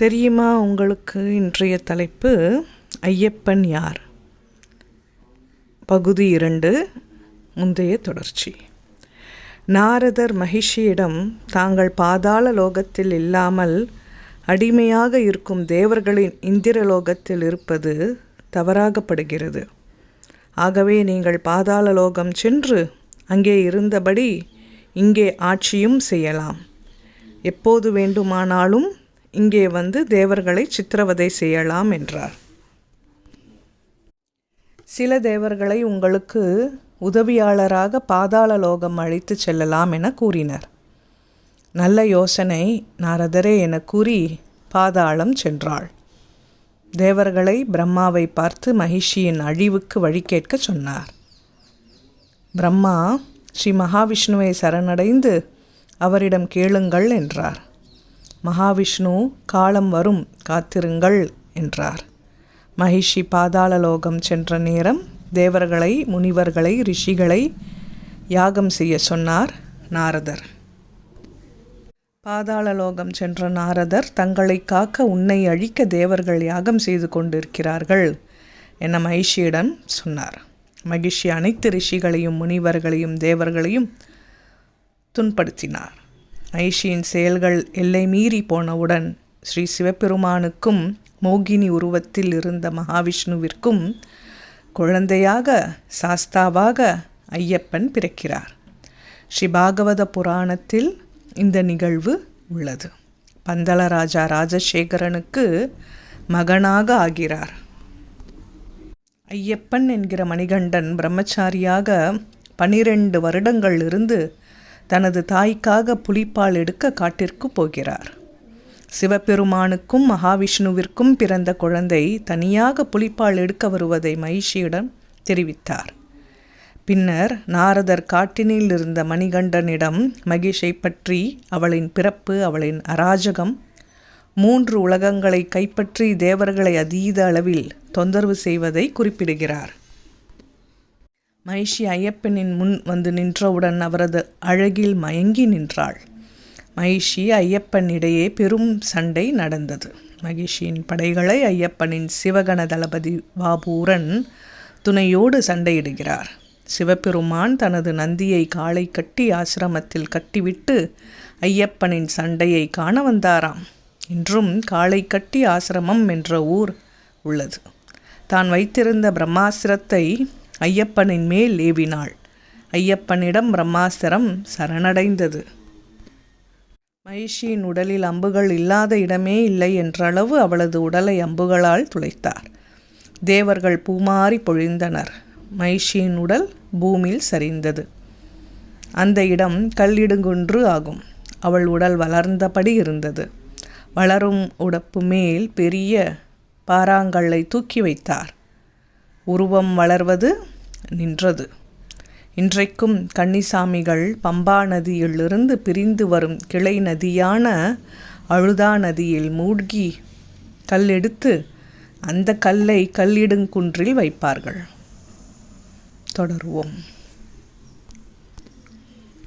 தெரியுமா உங்களுக்கு இன்றைய தலைப்பு? ஐயப்பன் யார்? பகுதி இரண்டு முந்தைய தொடர்ச்சி. நாரதர் மகிஷியிடம் தாங்கள் பாதாள லோகத்தில் இல்லாமல் அடிமையாக இருக்கும் தேவர்களின் இந்திரலோகத்தில் இருப்பது தவறாகப்படுகிறது. ஆகவே நீங்கள் பாதாள லோகம் சென்று அங்கே இருந்தபடி இங்கே ஆட்சியும் செய்யலாம். எப்போது வேண்டுமானாலும் இங்கே வந்து தேவர்களை சித்திரவதை செய்யலாம் என்றார். சில தேவர்களை உங்களுக்கு உதவியாளராக பாதாள லோகம் அழைத்து செல்லலாம் என கூறினர். நல்ல யோசனை நாரதரே என கூறி பாதாளம் சென்றாள். தேவர்களை பிரம்மாவை பார்த்து மகிஷியின் அழிவுக்கு வழி கேட்க சொன்னார். பிரம்மா ஸ்ரீ மகாவிஷ்ணுவை சரணடைந்து அவரிடம் கேளுங்கள் என்றார். மகாவிஷ்ணு காலம் வரும் காத்திருங்கள் என்றார். மகிஷி பாதாள லோகம் சென்ற நேரம் தேவர்களை முனிவர்களை ரிஷிகளை யாகம் செய்ய சொன்னார் நாரதர். பாதாள லோகம் சென்ற நாரதர் தங்களை காக்க உன்னை அழிக்க தேவர்கள் யாகம் செய்து கொண்டிருக்கிறார்கள் என மகிஷியிடம் சொன்னார். மகிஷி அனைத்து ரிஷிகளையும் முனிவர்களையும் தேவர்களையும் துன்படுத்தினார் ஐஷியின் செயல்கள் எல்லை மீறி போனவுடன் ஸ்ரீ சிவபெருமானுக்கும் மோகினி உருவத்தில் இருந்த மகாவிஷ்ணுவிற்கும் குழந்தையாக சாஸ்தாவாக ஐயப்பன் பிறக்கிறார். ஸ்ரீ பாகவத புராணத்தில் இந்த நிகழ்வு உள்ளது. பந்தளராஜா ராஜசேகரனுக்கு மகனாக ஆகிறார். ஐயப்பன் என்கிற மணிகண்டன் பிரம்மச்சாரியாக பனிரெண்டு வருடங்கள் இருந்து தனது தாய்க்காக புலிப்பால் எடுக்க காட்டிற்கு போகிறார். சிவபெருமானுக்கும் மகாவிஷ்ணுவிற்கும் பிறந்த குழந்தை தனியாக புலிப்பால் எடுக்க வருவதை மகிஷியிடம் தெரிவித்தார். பின்னர் நாரதர் காட்டினில் இருந்த மணிகண்டனிடம் மகிஷை பற்றி அவளின் பிறப்பு அவளின் அராஜகம் மூன்று உலகங்களை கைப்பற்றி தேவர்களை அதீத அளவில் தொந்தரவு செய்வதை குறிப்பிடுகிறார். மகிஷி ஐயப்பனின் முன் வந்து நின்றவுடன் அவரது அழகில் மயங்கி நின்றாள். மகிஷி ஐயப்பன் இடையே பெரும் சண்டை நடந்தது. மகிஷியின் படைகளை ஐயப்பனின் சிவகண தளபதி பாபூரன் துணையோடு சண்டையிடுகிறார். சிவபெருமான் தனது நந்தியை காலை கட்டி ஆசிரமத்தில் கட்டிவிட்டு ஐயப்பனின் சண்டையை காண வந்தாராம். இன்றும் காலை கட்டி ஆசிரமம் என்ற ஊர் உள்ளது. தான் வைத்திருந்த பிரம்மாசிரத்தை ஐயப்பனின் மேல் ஏவினாள். ஐயப்பனிடம் பிரம்மாஸ்திரம் சரணடைந்தது. மகிஷியின் உடலில் அம்புகள் இல்லாத இடமே இல்லை என்றளவு அவளது உடலை அம்புகளால் துளைத்தார். தேவர்கள் பூமாறி பொழிந்தனர். மகிஷியின் உடல் பூமியில் சரிந்தது. அந்த இடம் கல்லிடுங்குன்று ஆகும். அவள் உடல் வளர்ந்தபடி இருந்தது. வளரும் உடப்பு மேல் பெரிய பாறாங்கல்லை தூக்கி வைத்தார். உருவம் வளர்வது நின்றது. இன்றைக்கும் கன்னிசாமிகள் பம்பா நதியிலிருந்து பிரிந்து வரும் கிளை நதியான அழுதா நதியில் மூழ்கி கல்லெடுத்து அந்த கல்லை கல்லிடுங்குன்றில் வைப்பார்கள். தொடருவோம்.